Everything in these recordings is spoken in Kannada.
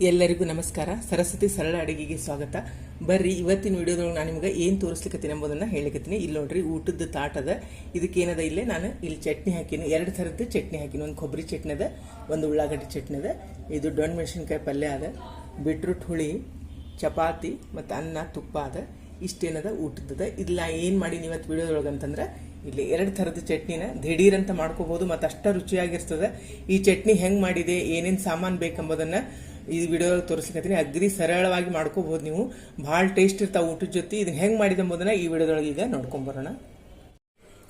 ಎಲ್ಲರಿಗೂ ನಮಸ್ಕಾರ. ಸರಸ್ವತಿ ಸರಳ ಅಡುಗೆಗೆ ಸ್ವಾಗತ. ಬರ್ರಿ, ಇವತ್ತಿನ ವಿಡಿಯೋದೊಳಗೆ ನಾನು ನಿಮ್ಗೆ ಏನು ತೋರಿಸ್ಲಿಕ್ಕತ್ತೀನಿ ಎಂಬುದನ್ನು ಹೇಳಿಕತ್ತೀನಿ ಇಲ್ಲಿ ನೋಡ್ರಿ ಊಟದ ತಾಟದ, ಇದಕ್ಕೇನದ ಇಲ್ಲೇ ನಾನು ಇಲ್ಲಿ ಚಟ್ನಿ ಹಾಕಿನಿ. ಎರಡು ಥರದ ಚಟ್ನಿ ಹಾಕಿನಿ. ಒಂದು ಕೊಬ್ಬರಿ ಚಟ್ನಿ ಅದ ಒಂದು ಉಳ್ಳಾಗಡ್ಡಿ ಚಟ್ನಿ ಅದ ಇದು ಡೊಣ್ ಮೆಣಸಿನ್ಕಾಯಿ ಪಲ್ಯ ಅದ. ಬೀಟ್ರೂಟ್ ಹುಳಿ, ಚಪಾತಿ ಮತ್ತು ಅನ್ನ, ತುಪ್ಪ ಅದ. ಇಷ್ಟೇನದ ಊಟದ ಇಲ್ಲ ಏನು ಮಾಡೀನಿ ಇವತ್ತು ವಿಡಿಯೋದೊಳಗೆ ಅಂತಂದ್ರೆ, ಇಲ್ಲಿ ಎರಡು ಥರದ ಚಟ್ನಿನ ದಿಢೀರ್ ಅಂತ ಮತ್ತು ಅಷ್ಟ ರುಚಿಯಾಗಿರ್ತದೆ. ಈ ಚಟ್ನಿ ಹೆಂಗೆ ಮಾಡಿದೆ, ಏನೇನು ಸಾಮಾನು ಬೇಕೆಂಬುದನ್ನು ಈ ವಿಡಿಯೋ ತೋರಿಸ್ಲಿಕ್ಕತ್ತೀನಿ ಅಗ್ರಿ ಸರಳವಾಗಿ ಮಾಡ್ಕೋಬಹುದು ನೀವು. ಭಾಳ ಟೇಸ್ಟ್ ಇರ್ತಾವೆ ಊಟದ ಜೊತೆ. ಇದನ್ನ ಹೆಂಗೆ ಮಾಡಿದೆ ಎಂಬುದನ್ನ ಈ ವಿಡಿಯೋದೊಳಗೆ ಈಗ ನೋಡ್ಕೊಂಬರೋಣ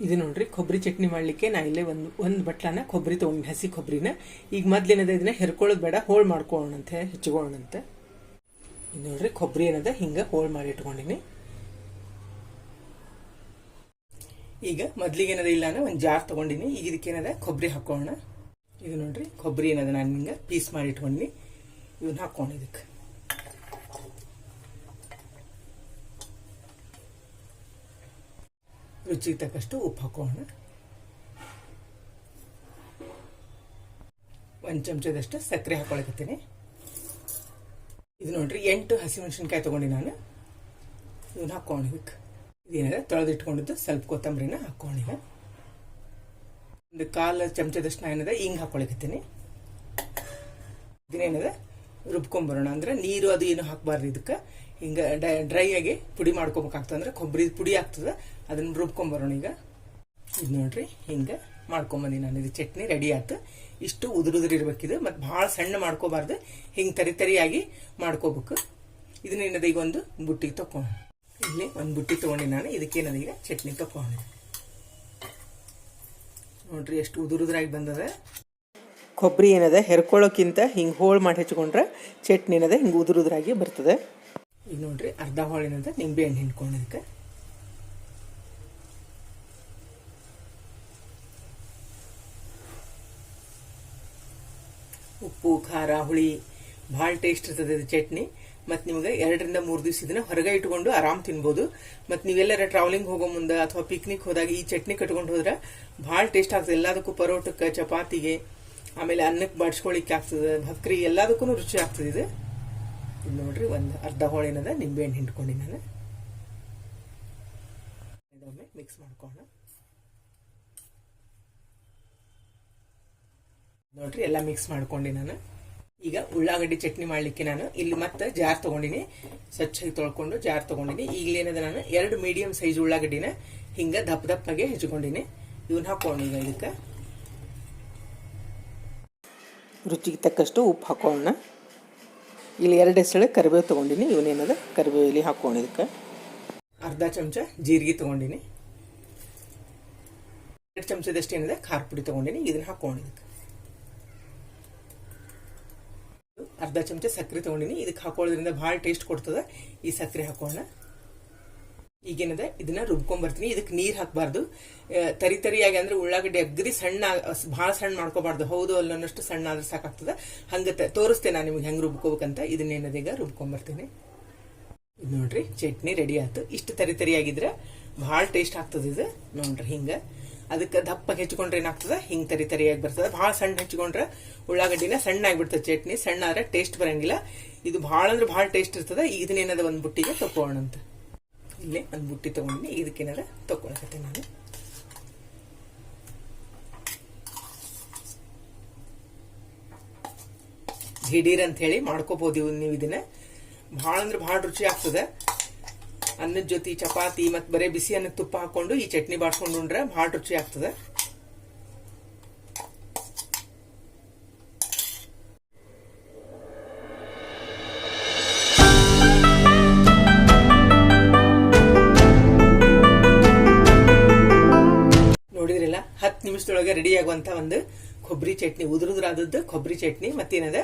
ಇದು ನೋಡ್ರಿ ಕೊಬ್ಬರಿ ಚಟ್ನಿ ಮಾಡಲಿಕ್ಕೆ ನಾ ಇಲ್ಲೇ ಒಂದು ಒಂದು ಬಟ್ಲನ ಕೊಬ್ಬರಿ ತೊಗೊಂಡು ಹಸಿ ಕೊಬ್ಬರಿನ ಈಗ ಮೊದ್ಲೇನದ ಇದನ್ನ ಹೆರ್ಕೊಳ್ಳೋದು ಬೇಡ, ಹೋಳು ಮಾಡ್ಕೊಳ್ಳೋಣಂತೆ ಹೆಚ್ಚಿಕೊಳ್ಳೋಣಂತೆ ಇದು ನೋಡ್ರಿ ಕೊಬ್ಬರಿ ಏನದ, ಹಿಂಗೆ ಹೋಳು ಮಾಡಿ ಇಟ್ಕೊಂಡಿನಿ. ಈಗ ಮೊದ್ಲಿಗೆ ಏನದ ಇಲ್ಲ ಒಂದು ಜಾರ್ ತಗೊಂಡಿನಿ. ಈಗ ಇದಕ್ಕೆ ಏನದ ಕೊಬ್ಬರಿ ಹಾಕೋಣ ಇದು ನೋಡ್ರಿ ಕೊಬ್ಬರಿ ಏನದ ನಾನು ಹಿಂಗೆ ಪೀಸ್ ಮಾಡಿ ಇಟ್ಕೊಂಡಿನಿ. ಇವನ್ನ ಹಾಕೊಂಡು ಇದಕ್ಕೆ. ರುಚಿಗೆ ತಕ್ಕಷ್ಟು ಉಪ್ಪು ಹಾಕೋಣ. ಒಂದು ಚಮಚದಷ್ಟು ಸಕ್ಕರೆ ಹಾಕೊಳಕತ್ತೀನಿ ಇದು ನೋಡ್ರಿ, ಎಂಟು ಹಸಿಮೆಣಸಿನ್ಕಾಯಿ ತಗೊಂಡಿ ನಾನು. ಇವನ್ನ ಹಾಕೋಣ ಇದಕ್ಕೆ. ಇದೇನಿದೆ, ತೊಳೆದಿಟ್ಕೊಂಡಿದ್ದು ಸ್ವಲ್ಪ ಕೊತ್ತಂಬರಿನ ಹಾಕೊಂಡಿನ ಒಂದು ಕಾಲು ಚಮಚದಷ್ಟು ನಾನು ಏನಿದೆ ಹಿಂಗೆ ಹಾಕೊಳಕತ್ತೀನಿ ಇದನ್ನೇನಿದೆ ರುಬ್ಕೊಂಬರೋಣ. ಅಂದ್ರೆ ನೀರು ಅದು ಏನು ಹಾಕಬಾರ್ದು ಇದಕ್ಕೆ. ಹಿಂಗೆ ಡ್ರೈ ಆಗಿ ಪುಡಿ ಮಾಡ್ಕೋಬೇಕಾಗ್ತದೆ. ಅಂದ್ರೆ ಕೊಬ್ಬರಿ ಪುಡಿ ಆಗ್ತದೆ. ಅದನ್ನ ರುಬ್ಕೊಂಬರೋಣ ಈಗ. ಇದು ನೋಡ್ರಿ, ಹಿಂಗೆ ಮಾಡ್ಕೊಂಬಂದಿ ನಾನು. ಇದು ಚಟ್ನಿ ರೆಡಿ ಆಯ್ತು. ಇಷ್ಟು ಉದುರುದ್ರಿರ್ಬೇಕಿದು ಮತ್ತು ಭಾಳ ಸಣ್ಣ ಮಾಡ್ಕೋಬಾರ್ದು. ಹಿಂಗೆ ತರಿ ತರಿಯಾಗಿ ಮಾಡ್ಕೋಬೇಕು. ಇದನ್ನೇನದ ಈಗ ಒಂದು ಬುಟ್ಟಿಗೆ ತಕೊಂಡು ಇಲ್ಲಿ ಒಂದು ಬುಟ್ಟಿ ತೊಗೊಂಡೆ ನಾನು. ಇದಕ್ಕೇನದ ಈಗ? ಚಟ್ನಿ ತಗೊಂಡೆ ನೋಡ್ರಿ, ಎಷ್ಟು ಉದುರುದ್ರಾಗಿ ಬಂದದ. ಕೊಬ್ಬರಿ ಏನದ? ಹೆರ್ಕೊಳ್ಳೋಕ್ಕಿಂತ ಹಿಂಗೆ ಹೋಳು ಮಾಡಿ ಹಚ್ಕೊಂಡ್ರೆ ಚಟ್ನಿ ಏನದ? ಹಿಂಗೆ ಉದುರುದ್ರಾಗಿ ಬರ್ತದೆ. ಈಗ ನೋಡ್ರಿ, ಅರ್ಧ ಹೋಳು ಏನದ? ನಿಂಬೆ ಹಣ್ಣು ಹಿಂಡ್ಕೊಂಡಿದ್ದಕ್ಕೆ ಉಪ್ಪು, ಖಾರ, ಹುಳಿ, ಭಾಳ ಟೇಸ್ಟ್ ಇರ್ತದೆ ಇದು ಚಟ್ನಿ. ಮತ್ತು ನಿಮಗೆ ಎರಡರಿಂದ ಮೂರು ದಿವಸ ಇದನ್ನ ಹೊರಗೆ ಇಟ್ಕೊಂಡು ಆರಾಮ್ ತಿನ್ಬೋದು. ಮತ್ತು ನೀವೆಲ್ಲರ ಟ್ರಾವೆಲಿಂಗ್ ಹೋಗೋ ಮುಂದೆ ಅಥವಾ ಪಿಕ್ನಿಕ್ ಹೋದಾಗ ಈ ಚಟ್ನಿ ಕಟ್ಕೊಂಡು ಹೋದ್ರೆ ಭಾಳ ಟೇಸ್ಟ್ ಆಗ್ತದೆ. ಎಲ್ಲದಕ್ಕೂ ಪರೋಟಕ್ಕೆ, ಚಪಾತಿಗೆ ಆಮೇಲೆ ಅನ್ನಕ್ಕೆ ಬಡ್ಸ್ಕೊಳಿಕ್ಕೆ ಆಗ್ತದೆ ಭಕ್ರಿ ಎಲ್ಲದಕ್ಕೂ ರುಚಿ ಆಗ್ತದೆ ಇದು. ಇದು ನೋಡ್ರಿ ಒಂದು ಅರ್ಧ ಹೋಳಿನದ ನಿಂಬೆಹಣ್ಣು ಹಿಂಡ್ಕೊಂಡು ನಾನು. ಇದೊಮ್ಮೆ ಮಿಕ್ಸ್ ಮಾಡ್ಕೋಣ ನೋಡ್ರಿ ಎಲ್ಲ ಮಿಕ್ಸ್ ಮಾಡ್ಕೊಂಡು ನಾನು. ಈಗ ಉಳ್ಳಾಗಡ್ಡಿ ಚಟ್ನಿ ಮಾಡಲಿಕ್ಕೆ ನಾನು ಇಲ್ಲಿ ಮತ್ತೆ ಜಾರ್ ತಗೊಂಡಿನಿ. ಸ್ವಚ್ಛಾಗಿ ತೊಳ್ಕೊಂಡು ಜಾರ್ ತಗೊಂಡಿನಿ. ಈಗಲೇನದ ನಾನು, ಎರಡು ಮೀಡಿಯಂ ಸೈಜ್ ಉಳ್ಳಾಗಡ್ಡಿನ ಹಿಂಗ ದಪ್ಪ ದಪ್ಪಗೆ ಹೆಚ್ಕೊಂಡಿನಿ. ಇವನ್ನ ಹಾಕೊಂಡು ಈಗ ಇದಕ್ಕೆ. ರುಚಿಗೆ ತಕ್ಕಷ್ಟು ಉಪ್ಪು ಹಾಕೋಣ ಇಲ್ಲಿ ಎರಡು ಎಸಳೆ ಕರಿಬೇವು ತೊಗೊಂಡಿನಿ ಇವನೇನದ ಕರಿಬೇವು ಇಲ್ಲಿ ಹಾಕೋಣ ಇದಕ್ಕೆ. ಅರ್ಧ ಚಮಚ ಜೀರಿಗೆ ತೊಗೊಂಡಿನಿ. ಎರಡು ಚಮಚದಷ್ಟು ಏನಿದೆ? ಖಾರ ಪುಡಿ ತೊಗೊಂಡಿನಿ, ಇದನ್ನ ಹಾಕೋಣ ಇದಕ್ಕೆ. ಅರ್ಧ ಚಮಚ ಸಕ್ಕರೆ ತೊಗೊಂಡಿನಿ, ಇದಕ್ಕೆ ಹಾಕೊಳ್ಳೋದ್ರಿಂದ ಭಾಳ ಟೇಸ್ಟ್ ಕೊಡ್ತದೆ. ಈ ಸಕ್ಕರೆ ಹಾಕೋಣ. ಈಗೇನದ? ಇದನ್ನ ರುಬ್ಕೊಂಬರ್ತೀನಿ ಇದಕ್ಕೆ ನೀರು ಹಾಕಬಾರ್ದು. ತರಿ ತರಿಯಾಗಿ ಅಂದ್ರೆ ಉಳ್ಳಾಗಡ್ಡಿ ಅಗ್ರಿ ಸಣ್ಣ, ಭಾಳ ಸಣ್ಣ ಮಾಡ್ಕೋಬಾರ್ದು. ಹೌದು ಅಲ್ಲೊಂದಷ್ಟು ಸಣ್ಣ ಆದ್ರೆ ಸಾಕಾಗ್ತದೆ. ಹಂಗೆ ತೋರಿಸ್ತೇನೆ ನಾನು ನಿಮ್ಗೆ ಹೆಂಗೆ ರುಬ್ಕೋಬೇಕಂತ. ಇದನ್ನೇನದ ಈಗ? ರುಬ್ಕೊಂಬರ್ತೀನಿ ಇದು ನೋಡ್ರಿ, ಚಟ್ನಿ ರೆಡಿ ಆಯ್ತು. ಇಷ್ಟು ತರಿ ತರಿಯಾಗಿದ್ರೆ ಭಾಳ ಟೇಸ್ಟ್ ಆಗ್ತದೆ ಇದು. ನೋಡ್ರಿ ಹಿಂಗೆ. ಅದಕ್ಕೆ ದಪ್ಪ ಹೆಚ್ಕೊಂಡ್ರೆ ಏನಾಗ್ತದೆ? ಹಿಂಗೆ ತರಿ ತರಿಯಾಗಿ ಬರ್ತದೆ. ಭಾಳ ಸಣ್ಣ ಹೆಚ್ಕೊಂಡ್ರೆ ಉಳ್ಳಾಗಡ್ಡಿನ ಸಣ್ಣ ಆಗ್ಬಿಡ್ತದೆ ಚಟ್ನಿ. ಸಣ್ಣ ಆದ್ರೆ ಟೇಸ್ಟ್ ಬರಂಗಿಲ್ಲ. ಇದು ಭಾಳ ಅಂದ್ರೆ ಭಾಳ ಟೇಸ್ಟ್ ಇರ್ತದೆ. ಇದನ್ನೇನದ ಒಂದು ಬುಟ್ಟಿಗೆ ಅಂತ ಇಲ್ಲೇ ಒಂದು ಬುಟ್ಟಿ ತಗೊಂಡಿನಿ ಇದಕ್ಕೇನಾರ ತೊಗೊಳಕತ್ತೆ ನಾನು. ಹಿಡೀರ್ ಅಂತ ಹೇಳಿ ಮಾಡ್ಕೋಬಹುದು ನೀವು ಇದನ್ನ. ಭಾಳ ಅಂದ್ರೆ ಭಾಳ ರುಚಿ ಆಗ್ತದೆ. ಅನ್ನದ ಜೊತೆ ಚಪಾತಿ ಮತ್ತು ಬರೇ ಬಿಸಿ ಅನ್ನದ ತುಪ್ಪ ಹಾಕೊಂಡು ಈ ಚಟ್ನಿ ಬಾಡ್ಕೊಂಡು ಉಂಡ್ರೆ ಭಾಳ ರುಚಿ ಆಗ್ತದೆ. ನಿಮಿಷದೊಳಗೆ ರೆಡಿ ಆಗುವಂತ ಒಂದು ಕೊಬ್ಬರಿ ಚಟ್ನಿ ಉದುರುದ್ರಾದದ್ದು ಕೊಬ್ಬರಿ ಚಟ್ನಿ ಮತ್ತೇನದ?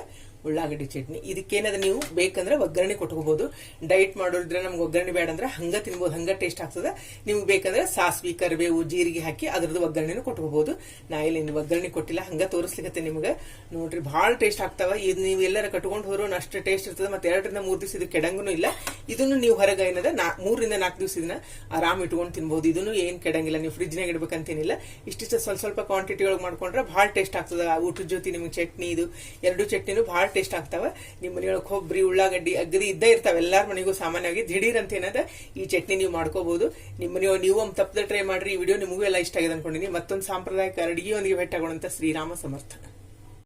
ಉಳ್ಳಾಗಡ್ಡಿ ಚಟ್ನಿ. ಇದಕ್ಕೇನದ ನೀವು ಬೇಕಂದ್ರೆ ಒಗ್ಗರಣೆ ಕೊಟ್ಕೋಬಹುದು ಡೈಟ್ ಮಾಡೋದ್ರೆ ನಮ್ಗೆ ಒಗ್ಗರಣೆ ಬೇಡ ಅಂದ್ರೆ ಹಂಗ ತಿನ್ಬೋದು, ಹಂಗ ಟೇಸ್ಟ್ ಆಗ್ತದೆ. ನಿಮ್ಗೆ ಬೇಕಂದ್ರೆ ಸಾಸ್ವಿ, ಕರಿಬೇವು, ಜೀರಿಗೆ ಹಾಕಿ ಅದ್ರದ್ದು ಒಗ್ಗರಣೆನೂ ಕೊಟ್ಕೋಬಹುದು ನಾ ಇಲ್ಲಿ ಒಗ್ಗರಣೆ ಕೊಟ್ಟಿಲ್ಲ, ಹಂಗ ತೋರಿಸ್ಲಿಕ್ಕೆ ನಿಮ್ಗೆ. ನೋಡ್ರಿ, ಭಾಳ ಟೇಸ್ಟ್ ಆಗ್ತಾವ. ಇದು ನೀವು ಎಲ್ಲರ ಕಟ್ಕೊಂಡು ಹೋರೋ ಅಷ್ಟು ಟೇಸ್ಟ್ ಇರ್ತದೆ, ಮತ್ತೆ ಎರಡರಿಂದ ಮೂರು ದಿವಸ ಇದು ಕೆಡಂಗೂ ಇಲ್ಲ. ಇದನ್ನು ನೀವು ಹೊರಗೆ ಏನದ ನಾ ಮೂರರಿಂದ ನಾಲ್ಕು ದಿವಸ ಇದನ್ನ ಆರಾಮ್ ಇಟ್ಕೊಂಡು ತಿನ್ಬಹುದು ಇದನ್ನು ಏನ್ ಕೆಡಂಗಿಲ್ಲ, ನೀವು ಫ್ರಿಜ್ನಾಗ ಇಡ್ಬೇಕಂತೇನಿಲ್ಲ ಇಷ್ಟಿಷ್ಟ ಸ್ವಲ್ಪ ಸ್ವಲ್ಪ ಕ್ವಾಂಟಿಟಿ ಒಳಗೆ ಮಾಡ್ಕೊಂಡ್ರೆ ಭಾಳ ಟೇಸ್ಟ್ ಆಗ್ತದೆ. ಊಟದ ಜೊತೆ ನಿಮ್ಗೆ ಚಟ್ನಿ ಇದು, ಎರಡು ಚಟ್ನಿನೂ ಭಾಳ ಟೇಸ್ಟ್ ಆಗ್ತಾವ. ನಿಮ್ಮ ಮನೆಯೊಳಗೆ ಕೊಬ್ಬರಿ ಉಳ್ಳಾಗಡ್ಡಿ ಅಗದಿ ಇದ್ದೇ ಇರ್ತಾವ. ಎಲ್ಲಾರ ಮನೆಗೂ ಸಾಮಾನ್ಯವಾಗಿ ದಿಢೀರ್ ಅಂತ ಏನದ ಈ ಚಟ್ನಿ ನೀವು ಮಾಡ್ಕೋಬಹುದು ನಿಮ್ಮ ಮನೆಯೊಳಗೆ ನೀವು ಒಮ್ಮೆ ತಪ್ಪದ ಟ್ರೈ ಮಾಡ್ರಿ. ಈ ವಿಡಿಯೋ ನಿಮಗೂ ಎಲ್ಲ ಇಷ್ಟ ಆಗಿದೆ ಅನ್ಕೊಂಡಿನಿ ಮತ್ತೊಂದು ಸಾಂಪ್ರದಾಯಿಕ ಅಡಿಗೆಯೊಂದಿಗೆ ಭೇಟಿಯಾಗೋಣಂತ ಶ್ರೀರಾಮ ಸಮರ್ಥ